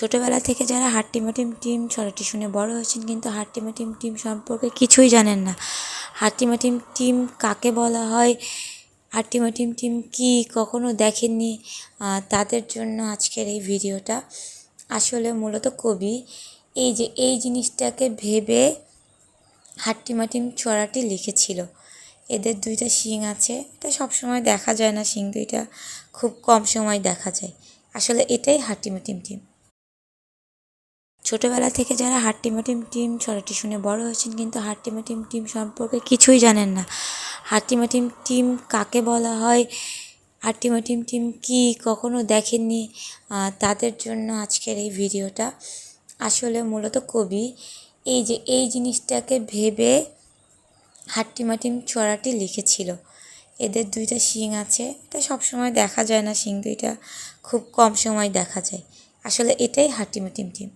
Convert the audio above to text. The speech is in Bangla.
ছোটোবেলা থেকে যারা হাট্টিমাটিম টিম ছড়াটি শুনে বড় হয়েছেন কিন্তু হাট্টিমাটিম টিম সম্পর্কে কিছুই জানেন না। হাট্টিমাটিম টিম কাকে বলা হয়? হাট্টিমাটিম টিম কি কখনো দেখেননি? তাদের জন্য আজকের এই ভিডিওটা আসলে মূলত কবি। এই যে, এই জিনিসটাকে ভেবে হাট্টিমাটিম ছড়াটি লিখেছিল। এদের দুইটা শিং আছে। এটা সব সময় দেখা যায় না, শিং দুইটা খুব কম সময় দেখা যায়। আসলে এটাই হাট্টিমাটিম টিম। ছোটোবেলা থেকে যারা হাট্টিমাটিম টিম ছড়াটি শুনে বড় হয়েছেন কিন্তু হাট্টিমাটিম টিম সম্পর্কে কিছুই জানেন না। হাট্টিমাটিম টিম কাকে বলা হয়? হাট্টিমাটিম টিম কি কখনো দেখেননি? তাদের জন্য আজকের এই ভিডিওটা আসলে মূলত কবি। এই যে, এই জিনিসটাকে ভেবে হাট্টিমাটিম ছড়াটি লিখেছিল। এদের দুইটা শিং আছে। এটা সব সময় দেখা যায় না, শিং দুইটা খুব কম সময় দেখা যায়। আসলে এটাই হাট্টিমাটিম টিম।